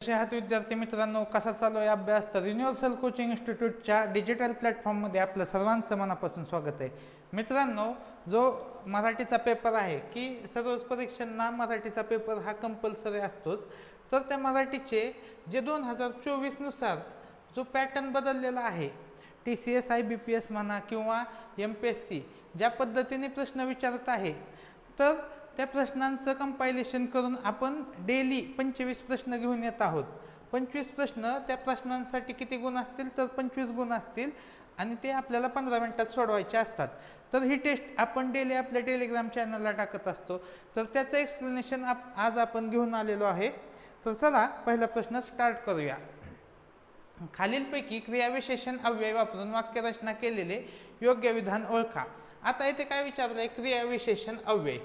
कसे आहात विद्यार्थी मित्रांनो कसा चालू आहे अभ्यास? तर युनिव्हर्सल कोचिंग इन्स्टिट्यूटच्या डिजिटल प्लॅटफॉर्ममध्ये आपलं सर्वांचं मनापासून स्वागत आहे. मित्रांनो जो मराठीचा पेपर आहे की सर्वच परीक्षांना मराठीचा पेपर हा कंपल्सरी असतोच. तर त्या मराठीचे जे दोन हजार चोवीसनुसार जो पॅटर्न बदललेला आहे T C S I B P S म्हणा किंवा एम पी एस सी ज्या पद्धतीने प्रश्न विचारत आहे तर त्या प्रश्नांचं कंपायलेशन करून आपण डेली पंचवीस प्रश्न घेऊन येत आहोत. पंचवीस प्रश्न त्या प्रश्नांसाठी किती गुण असतील तर पंचवीस गुण असतील आणि ते आपल्याला पंधरा मिनटात सोडवायचे असतात. तर ही टेस्ट आपण डेली आपल्या टेलिग्राम चॅनलला टाकत असतो. तर त्याचं एक्सप्लेनेशन आप आज आपण घेऊन आलेलो आहे. तर चला पहिला प्रश्न स्टार्ट करूया. खालीलपैकी क्रियाविशेषण अव्यय वापरून वाक्यरचना केलेले योग्य विधान ओळखा. आता इथे काय विचारलंय? क्रियाविशेषण अव्यय.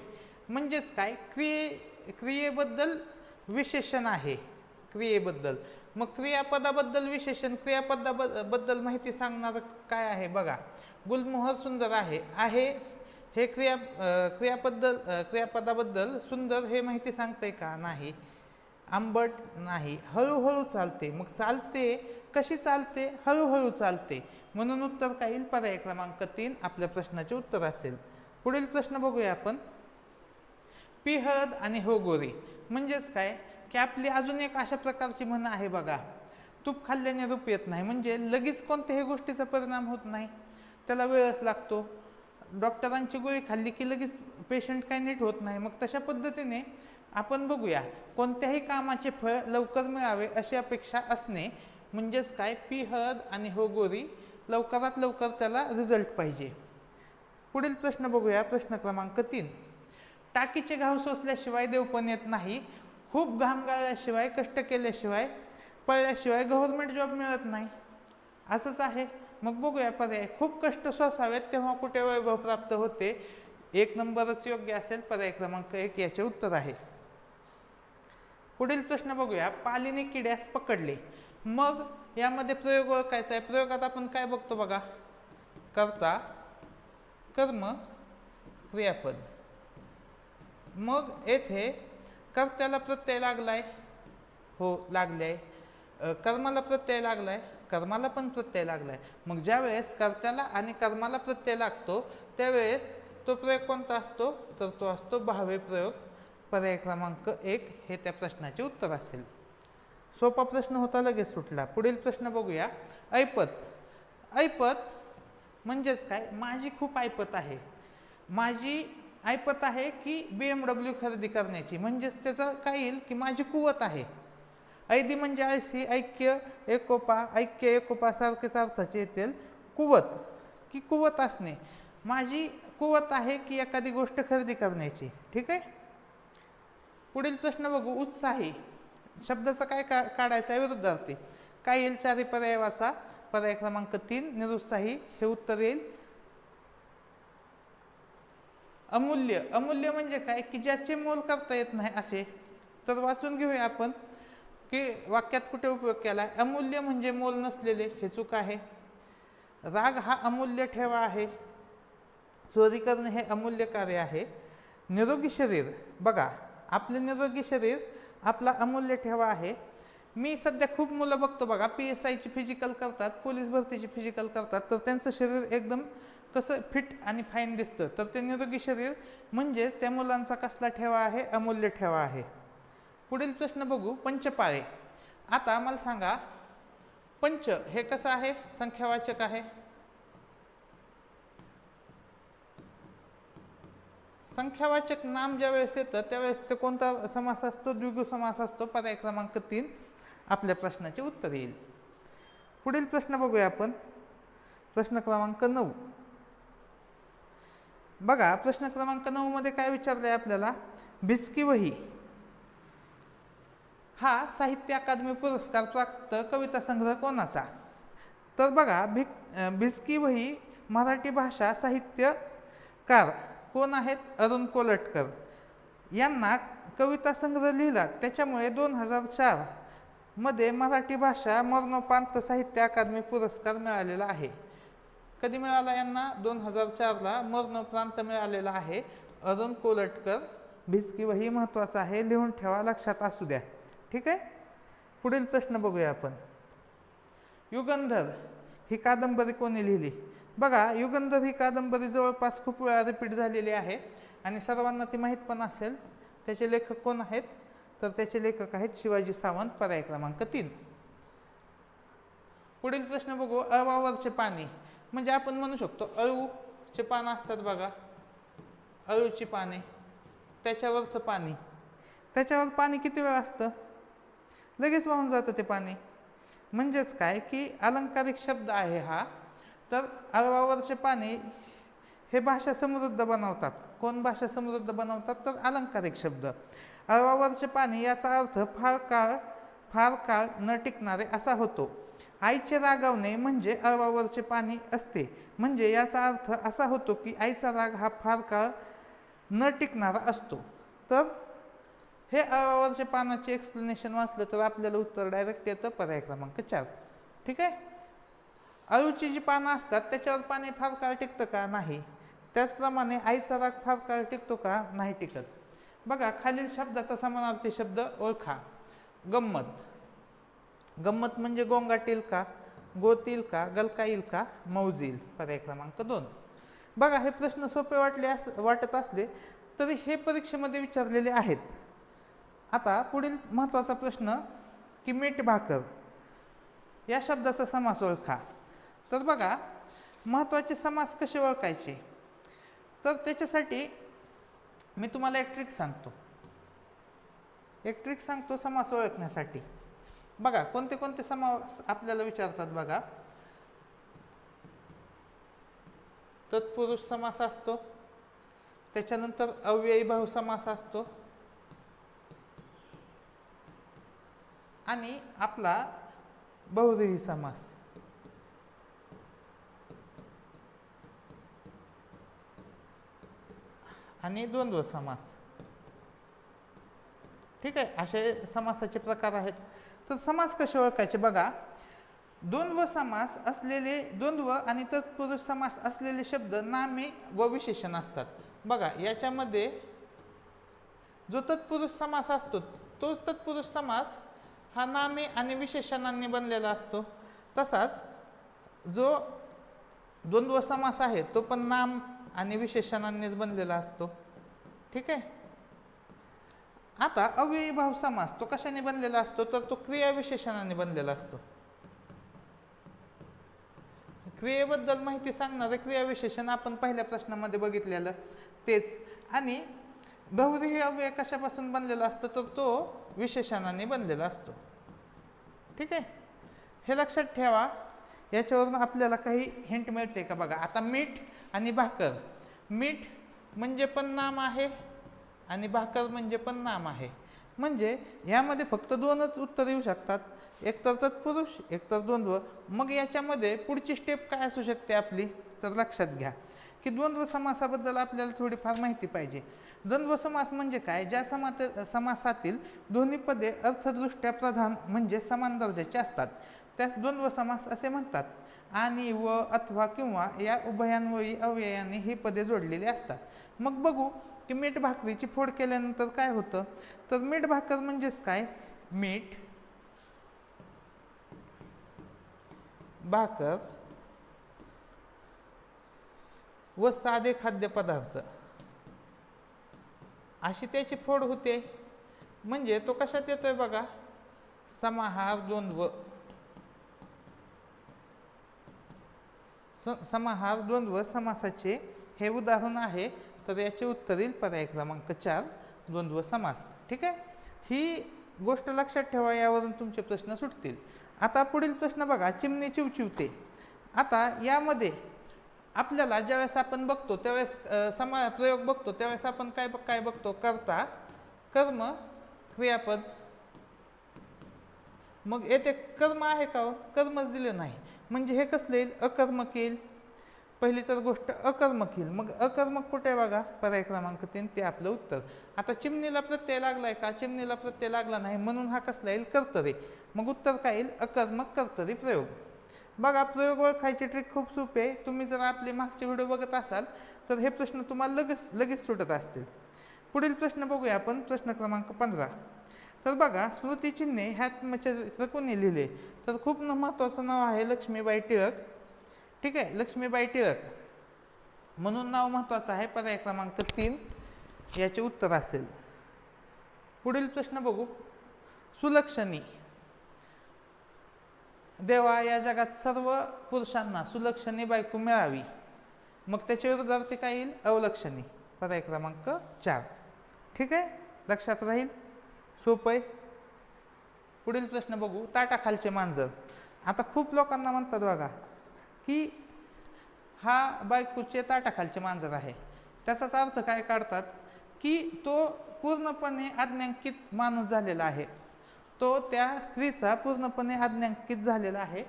म्हणजेच काय? क्रिये क्रियेबद्दल विशेषण आहे. क्रियेबद्दल. मग क्रियापदाबद्दल विशेषण क्रियापदाबद्दल माहिती सांगणार काय आहे? बघा. गुलमोहर सुंदर आहे. आहे हे क्रिया क्रियाबद्दल क्रियापदाबद्दल सुंदर हे माहिती सांगते का? नाही. आंबट नाही. हळूहळू चालते. मग चालते कशी चालते? हळूहळू चालते. म्हणून उत्तर काय? येईल पर्याय क्रमांक तीन. आपल्या प्रश्नाचे उत्तर असेल. पुढील प्रश्न बघूया आपण. पी हळद आणि हो गोरी म्हणजेच काय? की आपली अजून एक अशा प्रकारची म्हण आहे बघा. तूप खाल्ल्याने रूप येत नाही. म्हणजे लगेच कोणत्याही गोष्टीचा परिणाम होत नाही. त्याला वेळच लागतो. डॉक्टरांची गोळी खाल्ली की लगेच पेशंट काय नीट होत नाही. मग तशा पद्धतीने आपण बघूया. कोणत्याही कामाचे फळ लवकर मिळावे अशी अपेक्षा असणे म्हणजेच काय? पी हळद आणि हो गोरी लवकरात लवकर त्याला रिझल्ट पाहिजे. पुढील प्रश्न बघूया. प्रश्न क्रमांक तीन. टाकीचे घाव सोसल्याशिवाय देवपण येत नाही. खूप घाम गाळल्याशिवाय कष्ट केल्याशिवाय पळल्याशिवाय गव्हर्नमेंट जॉब मिळत नाही. असंच आहे. मग बघूया पर्याय. खूप कष्ट सोसावेत तेव्हा कुठे वैभव प्राप्त होते? एक नंबरच योग्य असेल पर्याय क्रमांक एक याचे उत्तर आहे. पुढील प्रश्न बघूया. पालीने किड्यास पकडले. मग यामध्ये प्रयोग ओळखायचा आहे. प्रयोगात आपण काय बघतो बघा? करता कर्म क्रियापद. मग येथे कर्त्याला प्रत्यय लागलाय. हो लागलाय आहे कर्माला प्रत्यय लागलाय. कर्माला पण प्रत्यय लागलाय. मग ज्यावेळेस कर्त्याला आणि कर्माला प्रत्यय लागतो त्यावेळेस तो प्रयोग कोणता असतो? तर तो असतो भावे प्रयोग. पर्याय क्रमांक एक हे त्या प्रश्नाचे उत्तर असेल. सोपा प्रश्न होता लगेच सुटला. पुढील प्रश्न बघूया. ऐपत. ऐपत म्हणजेच काय? माझी खूप ऐपत आहे. माझी ऐपत आहे की बी एम डब्ल्यू खरेदी करण्याची. म्हणजेच त्याचं काय येईल की माझी कुवत आहे. ऐदी म्हणजे आयसी ऐक्य एकोपा ऐक्य एकोपा सारखेच अर्थाचे येतील कुवत. की कुवत असणे. माझी कुवत आहे की एखादी गोष्ट खरेदी करण्याची. ठीक आहे? पुढील प्रश्न बघू. उत्साही. शब्दाचा काय का काढायचा आहे? विरुद्धार्थी. काय येईल? चारी पर्याय वाचा पर्याय क्रमांक तीन निरुत्साही. हे उत्तर येईल. अमूल्य अमूल्य म्हणजे काय? की ज्याचे मोल करता येत नाही असे. तर वाचून घेऊया आपण की वाक्यात कुठे उपयोग केला आहे अमूल्य म्हणजे मोल नसलेले हे चूक आहे. राग हा अमूल्य ठेवा आहे. चोरी करणे हे अमूल्य कार्य आहे. निरोगी शरीर बघा आपले निरोगी शरीर आपला अमूल्य ठेवा आहे. मी सध्या खूप मुलं बघतो बघा पी एस आयची फिजिकल करतात पोलीस भरतीची फिजिकल करतात तर त्यांचं शरीर एकदम कसं फिट आणि फाईन दिसतं तर ते निरोगी शरीर म्हणजेच त्या मुलांचा कसला ठेवा आहे अमूल्य ठेवा आहे. पुढील प्रश्न बघू पंचपाळे. आता मला सांगा पंच हे कसं आहे? संख्यावाचक आहे. संख्यावाचक नाम ज्या वेळेस येतं त्यावेळेस ते कोणता समास असतो? द्विगु समास असतो. पर्याय क्रमांक तीन आपल्या प्रश्नाचे उत्तर येईल. पुढील प्रश्न बघूया आपण. प्रश्न क्रमांक नऊ. बघा प्रश्न क्रमांक नऊमध्ये काय विचारलं आहे आपल्याला? भिस्की वही. हा साहित्य अकादमी पुरस्कार प्राप्त कविता संग्रह कोणाचा? तर बघा भिक भिस्की वही मराठी भाषा साहित्यकार कोण आहेत? अरुण कोलटकर. यांना कविता संग्रह लिहिला. त्याच्यामुळे दोन हजार चारमध्ये मराठी भाषा मरणोपांत साहित्य अकादमी पुरस्कार मिळालेला आहे. कधी मिळाला यांना? दोन हजार चारला मरणोपरांत मिळालेला आहे. अरुण कोलटकर भिसकी वही महत्त्वाचं आहे. लिहून ठेवा लक्षात असू द्या. ठीक आहे? पुढील प्रश्न बघूया आपण. युगंधर ही कादंबरी कोणी लिहिली? बघा युगंधर ही कादंबरी जवळपास खूप वेळा रिपीट झालेली आहे आणि सर्वांना ती माहीत पण असेल. त्याचे लेखक कोण आहेत? तर त्याचे लेखक आहेत शिवाजी सावंत पर्याय क्रमांक तीन. पुढील प्रश्न बघू. अवावरचे पाणी. म्हणजे आपण म्हणू शकतो अळूचे पानं असतात बघा. अळूची पाने. त्याच्यावरचं पाणी. त्याच्यावर पाणी किती वेळ असतं? लगेच वाहून जातं ते पाणी. म्हणजेच काय की अलंकारिक शब्द आहे हा. तर अळवावरचे पाणी हे भाषा समृद्ध बनवतात. कोण भाषा समृद्ध बनवतात? तर अलंकारिक शब्द. अळवावरचे पाणी याचा अर्थ फार काळ फार काळ न टिकणारे असा होतो. आईचे रागावणे म्हणजे अळवावरचे पाणी असते. म्हणजे याचा अर्थ असा होतो की आईचा राग हा फार काळ न टिकणारा असतो. तर हे अळवावरचे पानाचे एक्सप्लेनेशन वाचलं तर आपल्याला उत्तर डायरेक्ट येतं पर्याय क्रमांक चार. ठीक आहे? अळूची जी पानं असतात त्याच्यावर पाणी फार काळ टिकतं का? नाही. त्याचप्रमाणे आईचा राग फार काळ टिकतो का? नाही टिकत. बघा खालील शब्दाचा समानार्थी शब्द ओळखा. गंमत. गंमत म्हणजे गोंगाटील का? गोतील का? गलकाईल का? मौजील. पर्याय क्रमांक दोन. बघा हे प्रश्न सोपे वाटले अस वाटत असले तरी हे परीक्षेमध्ये विचारलेले आहेत. आता पुढील महत्त्वाचा प्रश्न की मीठ भाकर या शब्दाचा समास ओळखा. तर बघा महत्त्वाचे समास कसे ओळखायचे? तर त्याच्यासाठी मी तुम्हाला एक ट्रिक सांगतो. एक ट्रिक सांगतो समास ओळखण्यासाठी. बघा कोणते कोणते समास आपल्याला विचारतात बघा. तत्पुरुष समास असतो. त्याच्यानंतर अव्ययी भाव समास असतो. आणि आपला बहुदेवी समास. आणि द्वंद्व समास. ठीक आहे असे समासाचे प्रकार आहेत. तर समास कसे ओळखायचे? बघा द्वंद्व समास असलेले द्वंद्व आणि तत्पुरुष समास असलेले शब्द नामे व विशेषण असतात. बघा याच्यामध्ये जो तत्पुरुष समास असतो तोच तत्पुरुष समास हा नामे आणि विशेषणांनी बनलेला असतो. तसाच जो द्वंद्व समास आहे तो पण नाम आणि विशेषणांनीच बनलेला असतो. ठीक आहे? आता अव्ययी भाव समास तो कशाने बनलेला असतो? तर तो क्रियाविशेषणाने बनलेला असतो. क्रियेबद्दल माहिती सांगणारे क्रिया विशेषण आपण पहिल्या प्रश्नामध्ये बघितलेलं तेच. आणि बहुव्रीही अव्यय कशापासून बनलेला असतो? तर तो विशेषणाने बनलेला असतो. ठीक आहे? हे लक्षात ठेवा. याच्यावरून आपल्याला काही हिंट मिळते का बघा? आता मीठ आणि भाकर. मीठ म्हणजे पण नाम आहे आणि भाकर म्हणजे पण नाम आहे. म्हणजे यामध्ये फक्त दोनच उत्तर येऊ शकतात. एक तर तत्पुरुष एकतर द्वंद्व. मग याच्यामध्ये पुढची स्टेप काय असू शकते आपली? तर लक्षात घ्या. की द्वंद्व समासाबद्दल आपल्याला थोडीफार माहिती पाहिजे. द्वंद्व समास म्हणजे काय? ज्या समात समासातील दोन्ही पदे अर्थदृष्ट्या प्रधान म्हणजे समान दर्जाचे असतात. त्यास द्वंद्व समास असे म्हणतात. आणि व अथवा किंवा या उभयान्वयी अव्ययाने ही पदे जोडलेली असतात. मग बघू की मीठ भाकरीची फोड केल्यानंतर काय होतं? तर मीठ भाकर म्हणजेच काय? मीठ भाकर व साधे खाद्यपदार्थ अशी त्याची फोड होते. म्हणजे तो कशात येतोय बघा? समाहार द्वंद्व. स- समाहार द्वंद्व समासाचे हे उदाहरण आहे. तर याचे उत्तरील पर्याय क्रमांक चार द्वंद्व समास. ठीक आहे? ही गोष्ट लक्षात ठेवा यावरून तुमचे प्रश्न सुटतील. आता पुढील प्रश्न बघा. चिमणी चिवचिवते. आता यामध्ये आपल्याला ज्यावेळेस आपण बघतो त्यावेळेस समा प्रयोग बघतो त्यावेळेस आपण काय बघ- काय बघतो? करता कर्म क्रियापद. मग येथे कर्म आहे का हो? कर्मच दिलं नाही. म्हणजे हे कसलं येईल? अकर्मक येईल पहिली तर गोष्ट अकर्मक येईल मग अकर्मक कुठे आहे बघा? पर्याय क्रमांक तीन ते आपलं उत्तर. आता चिमणीला प्रत्यय लागलाय का? चिमणीला प्रत्यय लागला नाही म्हणून हा कसला येईल? कर्तरे मग उत्तर काय येईल? अकर्मक कर्तरी प्रयोग. बघा प्रयोग ओळखायची ट्रिक खूप सोपी आहे. तुम्ही जर आपले मागचे व्हिडिओ बघत असाल तर हे प्रश्न तुम्हाला लगेच लगेच सुटत असतील. पुढील प्रश्न बघूया आपण. प्रश्न क्रमांक पंधरा. तर बघा स्मृतिचिन्हे ह्या चरित्र कोणी लिहिले? तर खूप महत्त्वाचं नाव आहे लक्ष्मीबाई टिळक. ठीक आहे लक्ष्मीबाई टिळक. म्हणून नाव महत्त्वाचं आहे पर्याय क्रमांक तीन. याचे उत्तर असेल. पुढील प्रश्न बघू. सुलक्षणी. देवा या जगात सर्व पुरुषांना सुलक्षणी बायको मिळावी. मग त्याच्या विरोधार्थी काय येईल? अवलक्षणी. पर्याय क्रमांक चार. ठीक आहे? लक्षात राहील? सोपं आहे. पुढील प्रश्न बघू ताटाखालचे मांजर. आता खूप लोकांना म्हणतात बघा की हा बायकोचे ताटाखालचे मांजर आहे. त्याचाच अर्थ काय काढतात की तो पूर्णपणे आज्ञांकित माणूस झालेला आहे. तो त्या स्त्रीचा पूर्णपणे आज्ञांकित झालेला आहे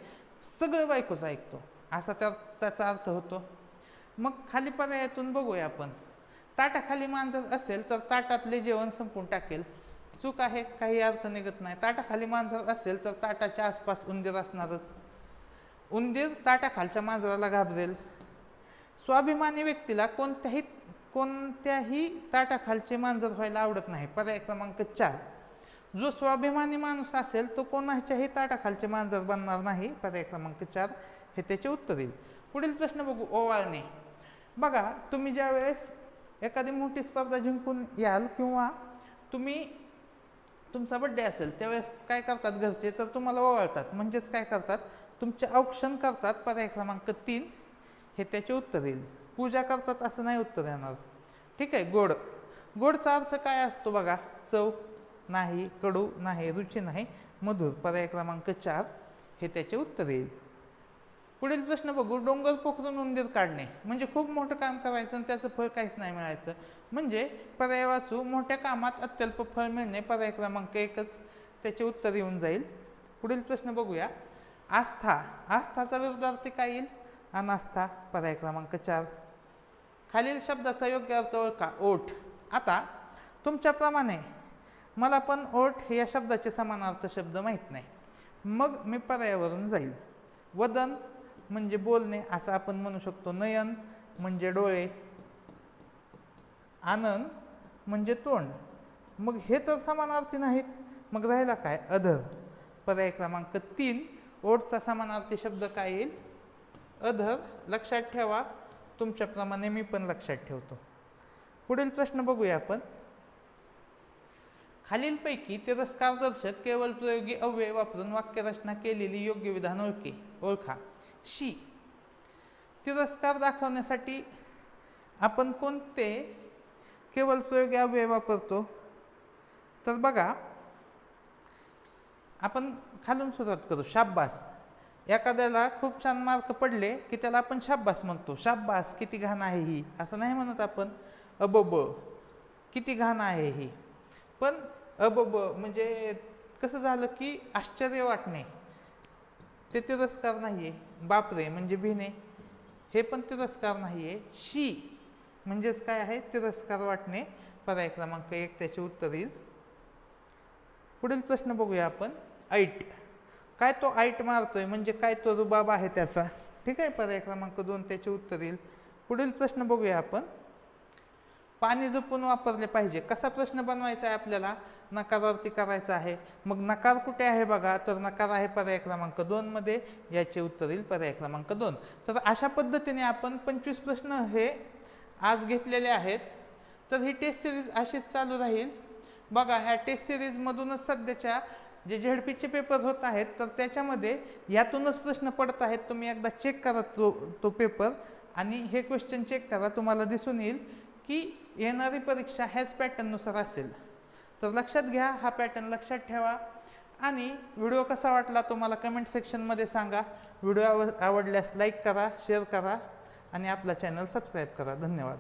सगळं बायकोच ऐकतो. असा त्या त्याचा अर्थ होतो. मग खाली पर्यायातून बघूया आपण. ताटाखाली मांजर असेल तर ताटातले जेवण संपून टाकेल. चूक आहे काही अर्थ निघत नाही. ताटाखाली मांजर असेल तर ताटाच्या आसपास उंदीर असणारच. उंदीर ताटाखालच्या मांजराला घाबरेल. स्वाभिमानी व्यक्तीला कोणत्याही कोणत्याही ताटाखालचे मांजर व्हायला आवडत नाही. पर्याय क्रमांक चार. जो स्वाभिमानी माणूस असेल तो कोणाच्याही ताटाखालचे मांजर बनणार नाही. पर्याय क्रमांक चार. हे त्याचे उत्तर येईल. पुढील प्रश्न बघू. ओवाळणे. बघा तुम्ही ज्या वेळेस एखादी मोठी स्पर्धा जिंकून याल किंवा तुम्ही तुमचा बड्डे असेल त्यावेळेस काय करतात घरचे तर तुम्हाला ओवाळतात म्हणजेच काय करतात तुमचे औक्षण करतात पर्याय क्रमांक तीन हे त्याचे उत्तर येईल. पूजा करतात असं नाही उत्तर येणार. ठीक आहे गोड. गोडचा अर्थ काय असतो बघा? चव नाही कडू नाही रुची नाही मधुर. पर्याय क्रमांक चार हे त्याचे उत्तर येईल. पुढील प्रश्न बघू. डोंगर पोखरून उंदीर काढणे. म्हणजे खूप मोठं काम करायचं आणि त्याचं फळ काहीच नाही मिळायचं. म्हणजे पर्याय वाचू मोठ्या कामात अत्यल्प फळ मिळणे पर्याय क्रमांक एकच. त्याचे उत्तर येऊन जाईल. पुढील प्रश्न बघूया. आस्था आस्थाचा विरोधार्थी काय येईल? अनास्था पर्याय क्रमांक चार. खालील शब्दाचा योग्य अर्थ ओळखा. ओठ. आता तुमच्याप्रमाणे मला पण ओठ या शब्दाचे समानार्थ शब्द माहीत नाही. मग मी पर्यायावरून जाईल. वदन म्हणजे बोलणे असं आपण म्हणू शकतो. नयन म्हणजे डोळे. आनंद म्हणजे तोंड. मग हे तर समानार्थी नाहीत. मग राहिला काय? अधर. पर्याय क्रमांक तीन. ओठचा समानार्थी शब्द काय येईल? अधर. लक्षात ठेवा. तुमच्याप्रमाणे मी पण लक्षात ठेवतो. पुढील प्रश्न बघूया आपण. खालीलपैकी तिरस्कारदर्शक केवळ प्रयोगी अव्यय वापरून वाक्यरचना केलेली योग्य विधान ओळखे. ओळखा. शी. तिरस्कार दाखवण्यासाठी आपण कोणते केवळ प्रयोग अव्यय वापरतो. तर बघा आपण खालून सुरुवात करू. शाब्बास. एखाद्याला खूप छान मार्क पडले की त्याला आपण शाब्बास म्हणतो. शाब्बास किती घाण आहे ही. असं नाही म्हणत आपण. अबब किती घाण आहे ही. पण अबब म्हणजे कसं झालं की आश्चर्य वाटणे. ते तिरस्कार नाही आहे बापरे म्हणजे भिणे हे पण तिरस्कार नाही आहे शी. म्हणजेच काय आहे? तिरस्कार वाटणे. पर्याय क्रमांक एक त्याचे उत्तर येईल. पुढील प्रश्न बघूया आपण. ऐट. काय तो ऐट मारतोय? म्हणजे काय तो रुबाब आहे त्याचा? ठीक आहे पर्याय क्रमांक दोन त्याचे उत्तर येईल. पुढील प्रश्न बघूया आपण. पाणी जपून वापरले पाहिजे. कसा प्रश्न बनवायचा आहे आपल्याला? नकारावरती करायचा आहे. मग नकार कुठे आहे बघा? तर नकार आहे पर्याय क्रमांक दोनमध्ये याचे उत्तर येईल पर्याय क्रमांक दोन. तर अशा पद्धतीने आपण पंचवीस प्रश्न हे आज घेतलेले आहेत. तर ही टेस्ट सिरीज अशीच चालू राहील. बघा ह्या टेस्ट सिरीजमधूनच सध्याच्या जे झेडपीचे पेपर होत आहेत तर त्याच्यामध्ये यातूनच प्रश्न पडत आहेत. तुम्ही एकदा चेक करा तो तो पेपर आणि हे क्वेश्चन चेक करा. तुम्हाला दिसून येईल की येणारी परीक्षा ह्याच पॅटर्ननुसार असेल. तर लक्षात घ्या हा पॅटर्न लक्षात ठेवा. आणि व्हिडिओ कसा वाटला तुम्हाला कमेंट सेक्शनमध्ये सांगा. व्हिडिओ आव आवडल्यास लाईक करा शेअर करा. आणि आपला चॅनल सबस्क्राईब करा. धन्यवाद.